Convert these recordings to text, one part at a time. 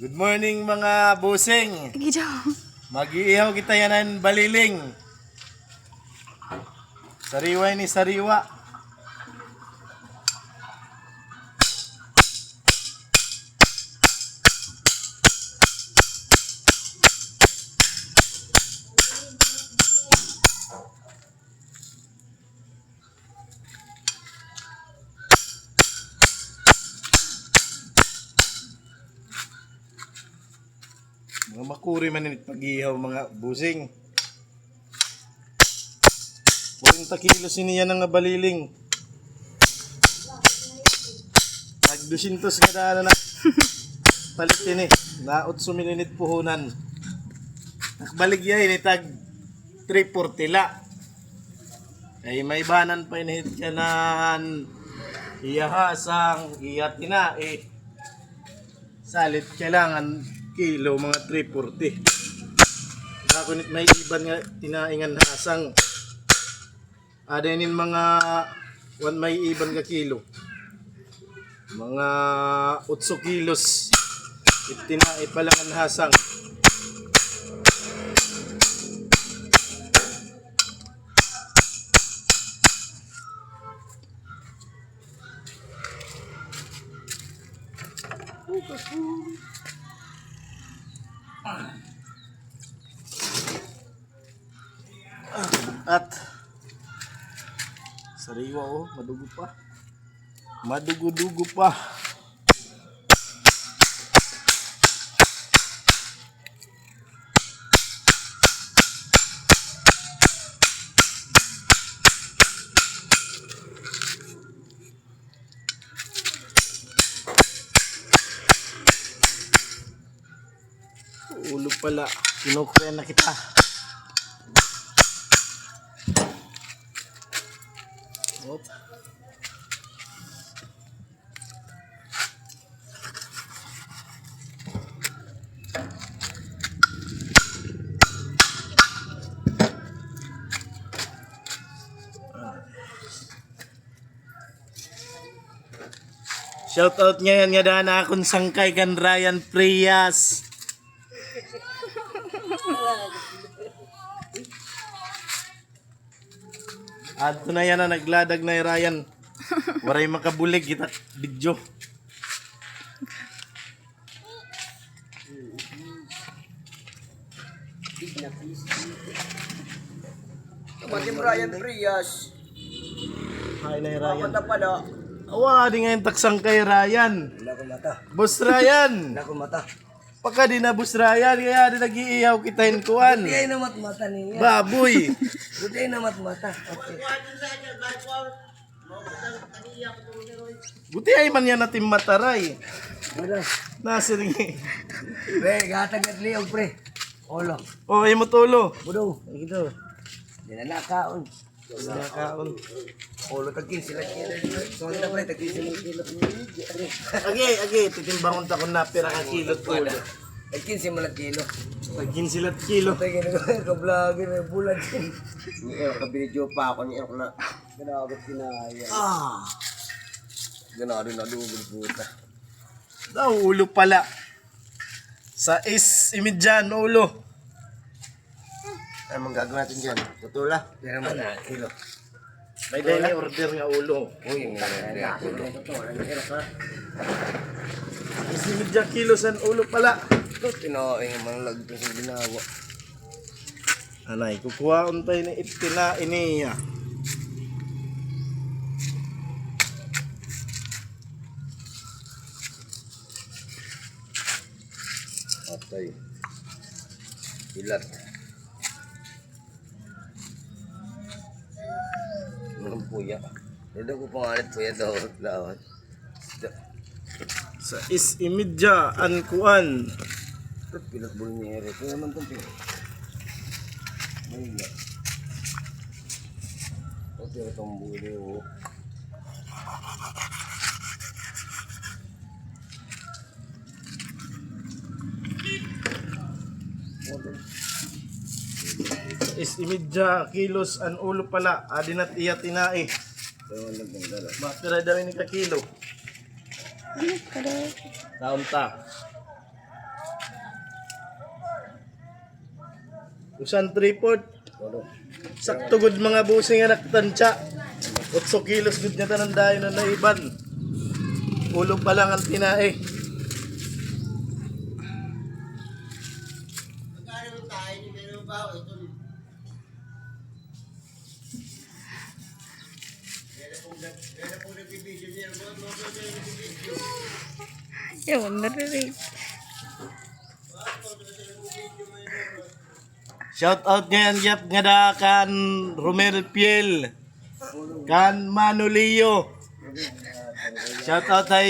Good morning mga busing. Gijo. Mag-iihaw kita yanan baliling. Sariwa ni sariwa. Makuri man nit pag-ihaw mga busing. Waring takilo siniya ng baliling. Tag 200 nga daan na palit ini. Na 8 milinit puhunan. Nakbalik yay ni tag 340 la. Ay may banan pa inihit ka nan iyahasang iyatina eh salit kailangan kilo mga 340 ako nit may iban nga tinaingan hasang adanin mga one may iban nga kilo. Mga 8 kilos. Itinai pa lang ang hasang At sariwa oh, madugo pa. Madugo-dugo pa. Ulo pala. Kinukuha na kita. Shoutout ngayon nga daan akong sangkay kan Ryan Prias. Adto na yan na nagladag na Ryan. Waray makabulig kita video. Tumating Brian Frias. Hi na Ryan. Mata pala. Awa, di ngayon taksang kay Ryan. Wala ko mata. Boss Ryan. Wala ko mata. Pagka di na Boss Ryan, kaya di nag-iihaw kita kuan. Buti ay namat mata niya. Baboy. Buti ay namat mata. Okay. Buti ay man yan natin mataray. Wala. Nasiringi. Pre, gatag at liyaw pre. Olo. O, ay mo tulo. Budo. Ito. Di na nakaon. Olo tagkin sila kila. So na pre tagkin sila kila. Agi, agi, titimbangon ta kung napira ka kilo tulo. Tagkin sila mga kilo. Pagkin sila kilo. Tay gina ko vlogger na bulan. Ni ka video pa ako ni ako na. Ganagot kinaya. Ah. Ganado na dugol puta. Daw, ulo pala. Sa is imidyan, ulo. Ano gagawin natin dyan? Tutula? Di naman na, kilo. May daily order nga ulo. Uy, nga na. Is imidyan kilo sa ulo pala. Ito, tinoing mga lagto sa ginawa. Anay, kukuha untay ni itina iniya. Atay. Ilat. Anong puya? Hindi ko pangalit puya daw. Lawan. Sa is imidya an kuan. Ito, pilat bulo niya ere. Ito naman itong pilat. May Ito, pero itong bulo is imidya kilos an ulo pala. Adinat iya tinae makira daw ni ka kilo. Ano Taon ta. Usan tripod sakto gud mga busing anak tansya 8 kilos gud nya tanan dayon na naiban. Ulo pa lang ang tinae Magkano tayo ni Meron Bao? Rin. Shout out ngayon yap nga da kan Romel Piel. Kan Manolio. Shout out sa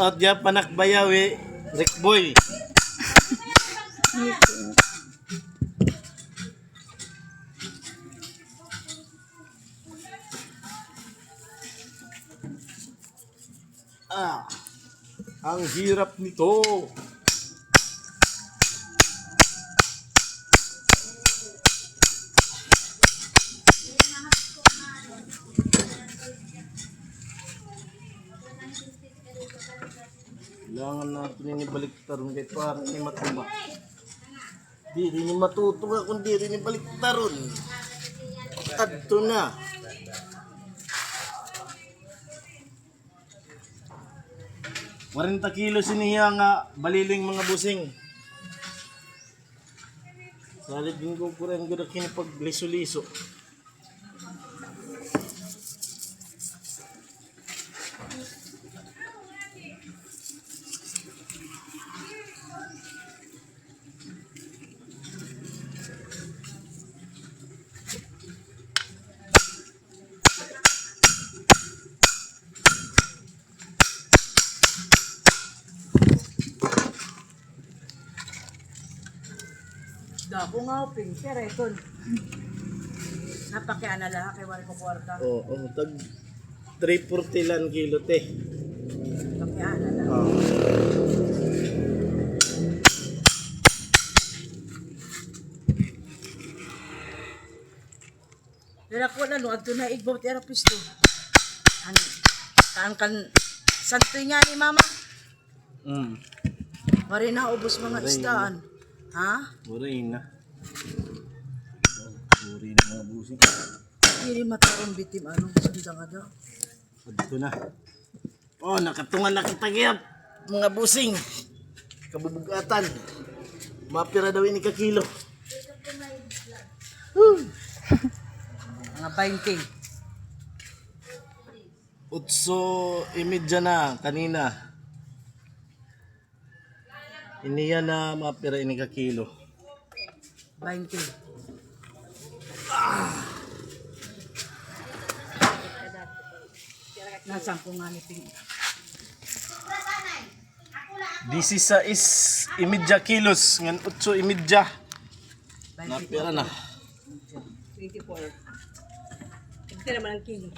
out ya panak bayawi Rick Boy. Ah, ang hirap nito. Kailangan yung ibaliktaron kahit parang ni matuma. Di rin ni matutuwa kung di rin ibaliktaron. Adto na. Warinta kilo siniya nga baliling mga busing. Salit din ko rin gud kini pag liso-liso. Dako nga uping, pero ito. Napakiana lahat kay wala ko kwarta. Oo, oh, tag 340 lang kilo te. Pakiana lang. Ah. Pero ako na, no, adto na igbaw tira pisto. Ano, kan kan, santoy nga ni mama. Mm. Mari na ubos mga isdaan. Ha? Uray na. Uray na mga busing. Hindi matarong bitim ano, sunda nga daw. Adto na. Oh, nakatungan na kitagiyap. Mga busing. Kabubugatan. Mapira daw ini ka kilo. Mga 20. Utso imidya na kanina. Iniya na mapira ini ka kilo. 20. Nasaan ko nga ni. This is a is imidya kilos. Ngan utso imidya. 20. Napira na. 24. Ito naman ang kilo.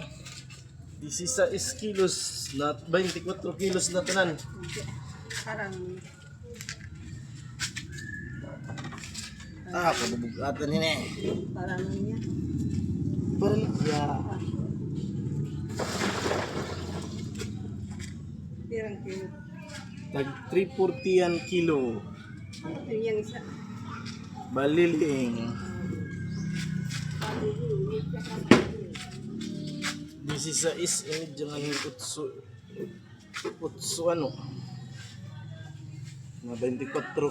This is a is kilos. Not 24 kilos na tanan. Parang Ah, kabubugatan ini. parang ano niya. Balikya. Pirang kilo. Tag 340 yan kilo. Ito yung isa. Baliling. This is a is ini jangan utso utso ano. Na 24.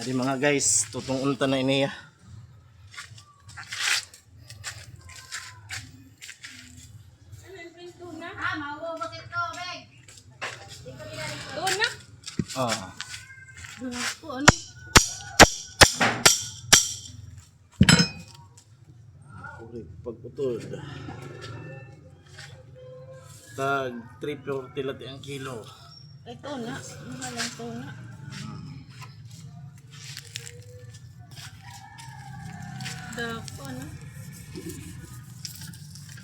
Adi mga guys, tutong unta na iniya. Doon Uri, pagputol. Tag 340 lati ang kilo. Ay, tuna. Mahal ang tuna. Dako, ano?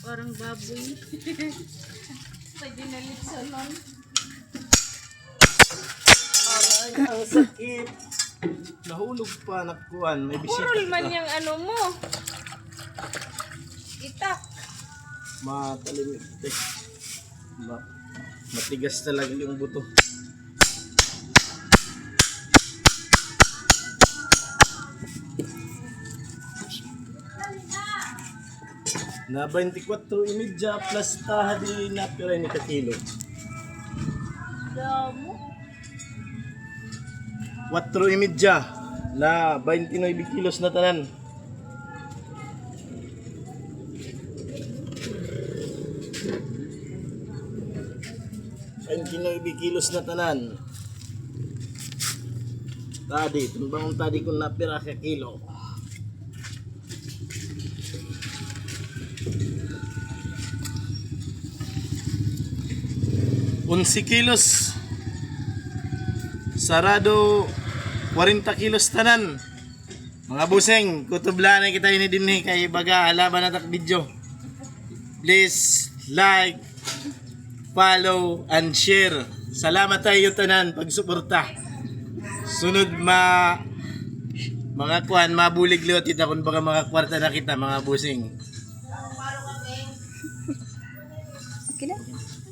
Parang baboy. Pwede na litsonon. Ang sakit. Nahulog pa nakuan. May bisita Purol man yung ano mo. Itak. Matalimit eh. Ma matigas talaga yung buto. Na 24 imidya plus taha di na pira ni ka kilo. Damo. 4 imidya na 29 kilos na tanan. Ang kinoy kilos na tanan. Tadi, tumbang tadi kung napira ka kilo. Unsi kilos. Sarado 40 kilos tanan. Mga buseng, kutubla na kita ini din kay baga alaban na tak video. Please like, follow, and share. Salamat tayo tanan pagsuporta. Sunod ma mga kuan mabulig liwat kita kung baka mga kwarta na kita mga busing. Okay na.